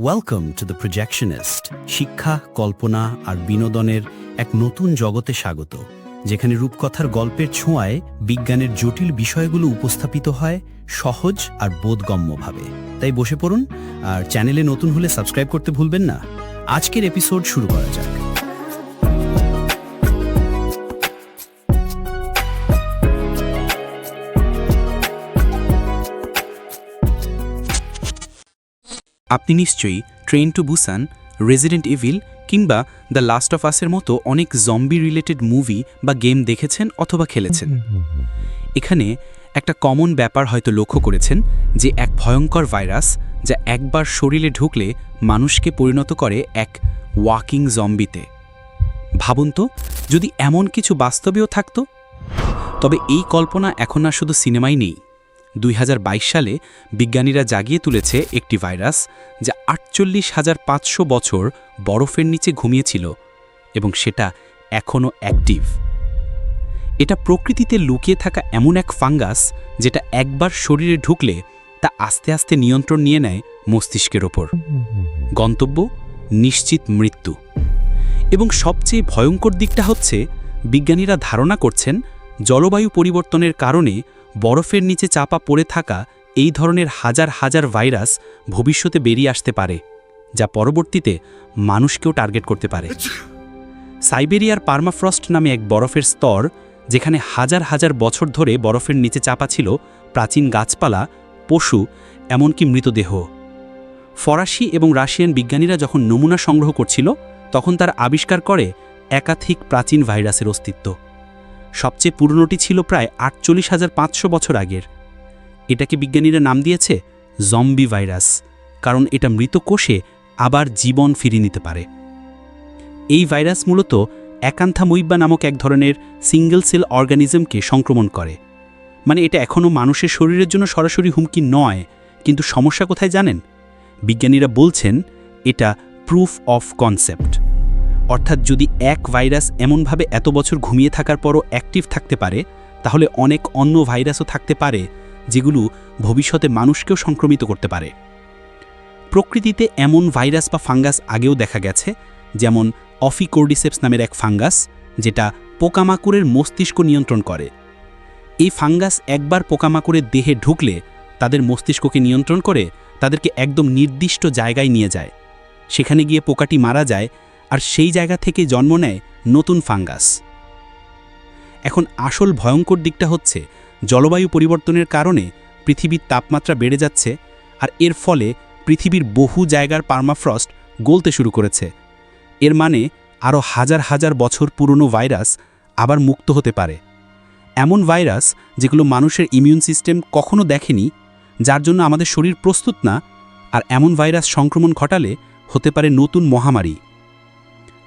Welcome to the প্রজেকশনিস্ট শিক্ষা, কল্পনা আর বিনোদনের এক নতুন জগতে স্বাগত, যেখানে রূপকথার গল্পের ছোঁয়ায় বিজ্ঞানের জটিল বিষয়গুলো উপস্থাপিত হয় সহজ আর বোধগম্যভাবে। তাই বসে পড়ুন, আর চ্যানেলে নতুন হলে সাবস্ক্রাইব করতে ভুলবেন না। আজকের এপিসোড শুরু করা যাক। আপনি নিশ্চয়ই Train to Busan Resident Evil কিংবা দ্য লাস্ট অফ আসের মতো অনেক জম্বি রিলেটেড মুভি বা গেম দেখেছেন অথবা খেলেছেন। এখানে একটা কমন ব্যাপার হয়তো লক্ষ্য করেছেন যে এক ভয়ঙ্কর ভাইরাস যা একবার শরীরে ঢুকলে মানুষকে পরিণত করে এক ওয়াকিং জম্বিতে ভাবুন তো, যদি এমন কিছু বাস্তবেও থাকতো, তবে এই কল্পনা এখন আর শুধু সিনেমাই নেই। দুই হাজার বাইশ সালে বিজ্ঞানীরা জাগিয়ে তুলেছে একটি ভাইরাস যা আটচল্লিশ হাজার পাঁচশো বছর বরফের নিচে ঘুমিয়েছিল এবং সেটা এখনও অ্যাক্টিভ। এটা প্রকৃতিতে লুকিয়ে থাকা এমন এক ফাঙ্গাস যেটা একবার শরীরে ঢুকলে তা আস্তে আস্তে নিয়ন্ত্রণ নিয়ে নেয় মস্তিষ্কের ওপর। গন্তব্য, নিশ্চিত মৃত্যু। এবং সবচেয়ে ভয়ঙ্কর দিকটা হচ্ছে বিজ্ঞানীরা ধারণা করছেন জলবায়ু পরিবর্তনের কারণে বরফের নিচে চাপা পড়ে থাকা এই ধরনের হাজার হাজার ভাইরাস ভবিষ্যতে বেরিয়ে আসতে পারে, যা পরবর্তীতে মানুষকেও টার্গেট করতে পারে। সাইবেরিয়ার পার্মাফ্রস্ট নামে এক বরফের স্তর, যেখানে হাজার হাজার বছর ধরে বরফের নিচে চাপা ছিল প্রাচীন গাছপালা, পশু, এমনকি মৃতদেহ। ফরাসি এবং রাশিয়ান বিজ্ঞানীরা যখন নমুনা সংগ্রহ করছিল, তখন তারা আবিষ্কার করে একাধিক প্রাচীন ভাইরাসের অস্তিত্ব। সবচেয়ে পুরনোটি ছিল প্রায় আটচল্লিশ হাজার পাঁচশো বছর আগের। এটাকে বিজ্ঞানীরা নাম দিয়েছে জম্বি ভাইরাস, কারণ এটা মৃত কোষে আবার জীবন ফিরিয়ে নিতে পারে। এই ভাইরাস মূলত একান্থামৈব্বা নামক এক ধরনের সিঙ্গেল সেল অর্গানিজমকে সংক্রমণ করে। মানে এটা এখনও মানুষের শরীরের জন্য সরাসরি হুমকি নয়, কিন্তু সমস্যা কোথায় জানেন? বিজ্ঞানীরা বলছেন এটা প্রুফ অফ কনসেপ্ট অর্থাৎ যদি এক ভাইরাস এমনভাবে এত বছর ঘুমিয়ে থাকার পরও অ্যাক্টিভ থাকতে পারে, তাহলে অনেক অন্য ভাইরাসও থাকতে পারে, যেগুলো ভবিষ্যতে মানুষকেও সংক্রমিত করতে পারে। প্রকৃতিতে এমন ভাইরাস বা ফাঙ্গাস আগেও দেখা গেছে, যেমন অফিকোর্ডিসেপস নামের এক ফাঙ্গাস, যেটা পোকামাকড়ের মস্তিষ্ক নিয়ন্ত্রণ করে। এই ফাঙ্গাস একবার পোকামাকড়ের দেহে ঢুকলে তাদের মস্তিষ্ককে নিয়ন্ত্রণ করে, তাদেরকে একদম নির্দিষ্ট জায়গায় নিয়ে যায়। সেখানে গিয়ে পোকাটি মারা যায় আর সেই জায়গা থেকে জন্ম নেয় নতুন ফাঙ্গাস। এখন আসল ভয়ঙ্কর দিকটা হচ্ছে, জলবায়ু পরিবর্তনের কারণে পৃথিবীর তাপমাত্রা বেড়ে যাচ্ছে আর এর ফলে পৃথিবীর বহু জায়গার পার্মাফ্রস্ট গলতে শুরু করেছে। এর মানে আরও হাজার হাজার বছর পুরনো ভাইরাস আবার মুক্ত হতে পারে। এমন ভাইরাস যেগুলো মানুষের ইমিউন সিস্টেম কখনো দেখেনি, যার জন্য আমাদের শরীর প্রস্তুত না, আর এমন ভাইরাস সংক্রমণ ঘটালে হতে পারে নতুন মহামারী।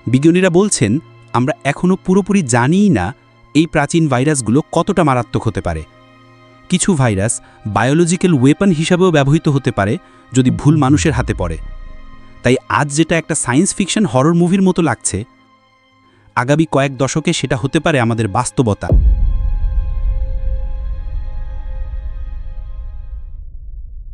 বিজ্ঞানীরা বলছেন, আমরা এখনও পুরোপুরি জানিই না এই প্রাচীন ভাইরাসগুলো কতটা মারাত্মক হতে পারে। কিছু ভাইরাস বায়োলজিক্যাল ওয়েপন হিসাবেও ব্যবহৃত হতে পারে যদি ভুল মানুষের হাতে পড়ে। তাই আজ যেটা একটা সায়েন্স ফিকশন হরর মুভির মতো লাগছে। আগামী কয়েক দশকে সেটা হতে পারে আমাদের বাস্তবতা।